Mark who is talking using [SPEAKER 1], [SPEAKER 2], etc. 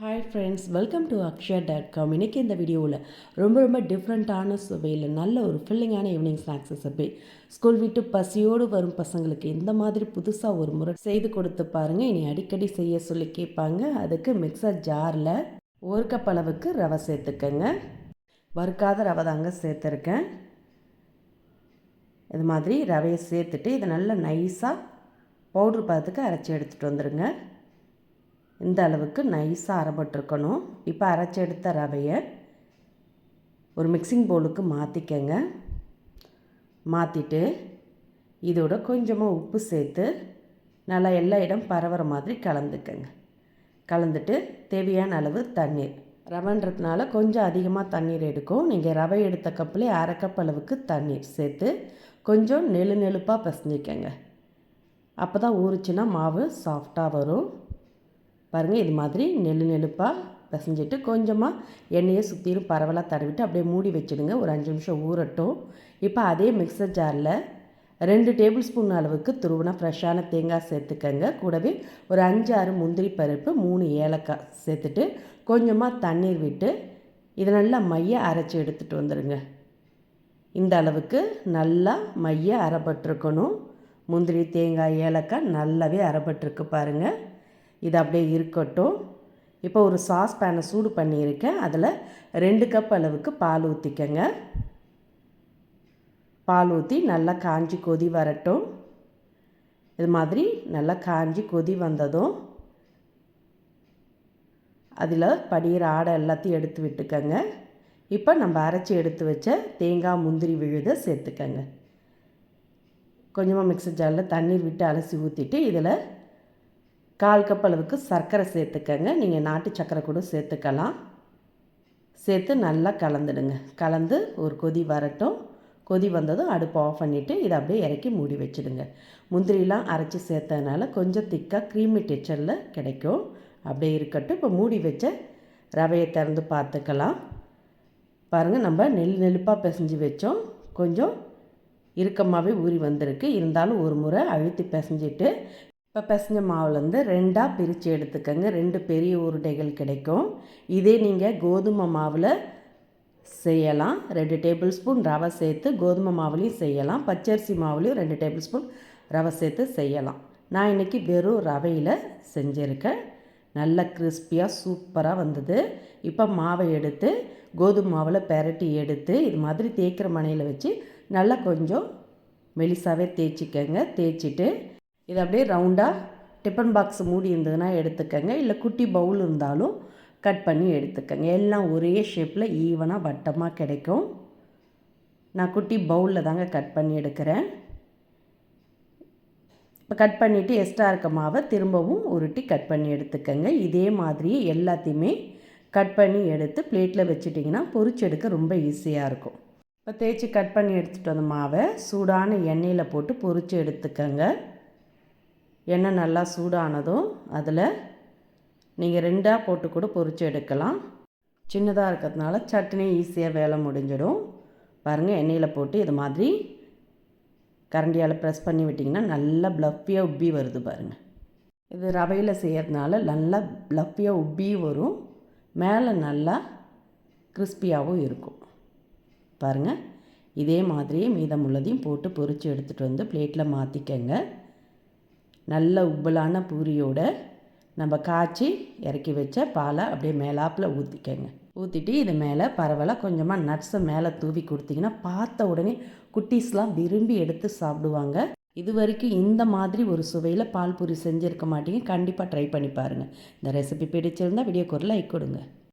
[SPEAKER 1] Hi friends welcome to Akshaya dot com இன்றைக்கி இந்த வீடியோவில் ரொம்ப ரொம்ப டிஃப்ரெண்ட்டான சுவையில் நல்ல ஒரு ஃபில்லிங்கான ஈவினிங் ஸ்நாக்ஸ் ரெசிபி ஸ்கூல் விட்டு பசியோடு வரும் பசங்களுக்கு இந்த மாதிரி புதுசாக ஒரு முறை செய்து கொடுத்து பாருங்கள் இனி அடிக்கடி செய்ய சொல்லி கேட்பாங்க. அதுக்கு மிக்சர் ஜாரில் ஒரு கப் அளவுக்கு ரவை சேர்த்துக்கங்க. வறுக்காத ரவை தாங்க சேர்த்துருக்கேன். இது மாதிரி ரவையை சேர்த்துட்டு இதை நல்லா நைஸாக பவுட்ரு பதத்துக்கு அரைச்சி எடுத்துகிட்டு வந்துடுங்க இந்த அளவுக்கு நைஸாக அரைப்பட்டிருக்கணும் இப்போ அரைச்சி எடுத்த ரவையை ஒரு மிக்சிங் பவுலுக்கு மாற்றிக்கங்க மாற்றிட்டு இதோட கொஞ்சமாக உப்பு சேர்த்து நல்லா எல்லா இடம் பரவுற மாதிரி கலந்துக்கங்க. கலந்துட்டு தேவையான அளவு தண்ணீர். ரவைன்றதுனால கொஞ்சம் அதிகமாக தண்ணீர் எடுக்கும். நீங்கள் ரவை எடுத்த கப்பில் அரை கப் அளவுக்கு தண்ணீர் சேர்த்து கொஞ்சம் நெழு நெழுப்பாக பசஞ்சிக்கங்க. அப்போ தான் ஊறுச்சுன்னா மாவு சாஃப்டாக வரும். பாருங்கள் இது மாதிரி நெல் நெழுப்பாக பிசைஞ்சிட்டு கொஞ்சமாக எண்ணெயை சுற்றிலும் பரவலாக தடவிட்டு அப்படியே மூடி வச்சுடுங்க. ஒரு அஞ்சு நிமிஷம் ஊறட்டும். இப்போ அதே மிக்சர் ஜாரில் ரெண்டு டேபிள் ஸ்பூன் அளவுக்கு துருவினா ஃப்ரெஷ்ஷான தேங்காய் சேர்த்துக்கங்க. கூடவே ஒரு அஞ்சு ஆறு முந்திரி பருப்பு மூணு ஏலக்காய் சேர்த்துட்டு கொஞ்சமாக தண்ணீர் விட்டு இதை நல்லா மைய அரைச்சி எடுத்துகிட்டு வந்துடுங்க இந்த அளவுக்கு நல்லா மைய அரைப்பட்டிருக்கணும். முந்திரி தேங்காய் ஏலக்காய் நல்லாவே அரைப்பட்டிருக்கு பாருங்கள் இது அப்படியே இருக்கட்டும். இப்போ ஒரு சாஸ் பேனை சூடு பண்ணியிருக்கேன். அதில் ரெண்டு கப் அளவுக்கு பால் ஊற்றிக்கங்க பால் ஊற்றி நல்லா காஞ்சி கொதி வரட்டும். இது மாதிரி நல்லா காஞ்சி கொதி வந்ததும் அதில் படியிற ஆடை எல்லாத்தையும் எடுத்து விட்டுக்கங்க. இப்போ நம்ம அரைச்சி எடுத்து வச்ச தேங்காய் முந்திரி விழுதை சேர்த்துக்கங்க. கொஞ்சமாக மிக்சர் ஜாரில் தண்ணீர் விட்டு அலசி ஊற்றிட்டு இதில் கால் கப் அளவுக்கு சர்க்கரை சேர்த்துக்கங்க. நீங்கள் நாட்டு சர்க்கரை கூட சேர்த்துக்கலாம். சேர்த்து நல்லா கலந்துடுங்க. கலந்து ஒரு கொதி வரட்டும். கொதி வந்ததும் அடுப்பு ஆஃப் பண்ணிவிட்டு இதை அப்படியே இறக்கி மூடி வச்சுடுங்க. முந்திரிலாம் அரைச்சி சேர்த்ததுனால கொஞ்சம் திக்காக க்ரீமி டெக்சரில் கிடைக்கும். அப்படியே இருக்கட்டும். இப்போ மூடி வச்ச ரவையை திறந்து பார்த்துக்கலாம். பாருங்கள் நம்ம நெல் நெருப்பாக பிசைஞ்சு வச்சோம். கொஞ்சம் இறுக்கமாகவே ஊறி வந்திருக்கு. இருந்தாலும் ஒரு முறை அழுத்தி பிசைஞ்சிட்டு இப்போ பசங்க மாவுலேருந்து ரெண்டாக பிரித்து எடுத்துக்கோங்க. ரெண்டு பெரிய உருண்டைகள் கிடைக்கும். இதே நீங்கள் கோதுமை மாவில் செய்யலாம். ரெண்டு டேபிள் ஸ்பூன் ரவை சேர்த்து கோதுமை மாவுலேயும் செய்யலாம். பச்சரிசி மாவுலேயும் ரெண்டு டேபிள் ஸ்பூன் ரவை சேர்த்து செய்யலாம். நான் இன்றைக்கி வெறும் ரவையில் செஞ்சுருக்கேன். நல்ல கிறிஸ்பியாக சூப்பராக வந்தது. இப்போ மாவை எடுத்து கோதுமை மாவில் பெரட்டி எடுத்து இது மாதிரி தேய்க்கிற மனையில் வச்சு நல்லா கொஞ்சம் மெலிசாவே தேய்ச்சிக்கங்க. தேய்ச்சிட்டு இது அப்படியே ரவுண்டாக டிஃபன் பாக்ஸ் மூடி இருந்ததுன்னா எடுத்துக்கங்க. இல்லை குட்டி பவுல் இருந்தாலும் கட் பண்ணி எடுத்துக்கங்க. எல்லாம் ஒரே ஷேப்பில் ஈவனாக வட்டமாக கிடைக்கும். நான் குட்டி பவுலில் தாங்க கட் பண்ணி எடுக்கிறேன். இப்போ கட் பண்ணிவிட்டு எக்ஸ்ட்ரா இருக்க மாவை திரும்பவும் உருட்டி கட் பண்ணி எடுத்துக்கங்க. இதே மாதிரி எல்லாத்தையுமே கட் பண்ணி எடுத்து பிளேட்டில் வச்சுட்டிங்கன்னா பொறிச்சு எடுக்க ரொம்ப ஈஸியாக இருக்கும். இப்போ தேய்ச்சி கட் பண்ணி எடுத்துகிட்டு வந்த மாவை சூடான எண்ணெயில் போட்டு பொறிச்சு எடுத்துக்கங்க. எண்ணெய் நல்லா சூடானதும் அதில் நீங்கள் ரெண்டாக போட்டு கூட பொறிச்சு எடுக்கலாம். சின்னதாக இருக்கிறதுனால சட்னி ஈஸியாக வேலை முடிஞ்சிடும். பாருங்கள் எண்ணெயில் போட்டு இது மாதிரி கரண்டியால் ப்ரெஸ் பண்ணி விட்டிங்கன்னா நல்லா ப்ளஃபியாக உப்பி வருது பாருங்கள். இது ரவையில் செய்கிறதுனால நல்லா ப்ளஃபியாக உப்பி வரும். மேலே நல்லா கிறிஸ்பியாகவும் இருக்கும். பாருங்கள் இதே மாதிரியே மீதம் உள்ளதையும் போட்டு பொறிச்சு எடுத்துகிட்டு வந்து பிளேட்டில் மாற்றிக்கங்க. நல்ல உப்பலான பூரியோட நம்ம காய்ச்சி இறக்கி வச்ச பாலை அப்படியே மேலாப்பில் ஊற்றிக்கங்க ஊற்றிட்டு இது மேலே பரவாயில்ல கொஞ்சமாக நட்ஸை மேலே தூவி கொடுத்தீங்கன்னா பார்த்த உடனே குட்டீஸ்லாம் விரும்பி எடுத்து சாப்பிடுவாங்க. இது வரைக்கும் இந்த மாதிரி ஒரு சுவையில் பால் பூரி செஞ்சுருக்க மாட்டீங்க. கண்டிப்பாக ட்ரை பண்ணி பாருங்கள் இந்த ரெசிபி பிடிச்சிருந்தால் வீடியோக்கு ஒரு லைக் கொடுங்க.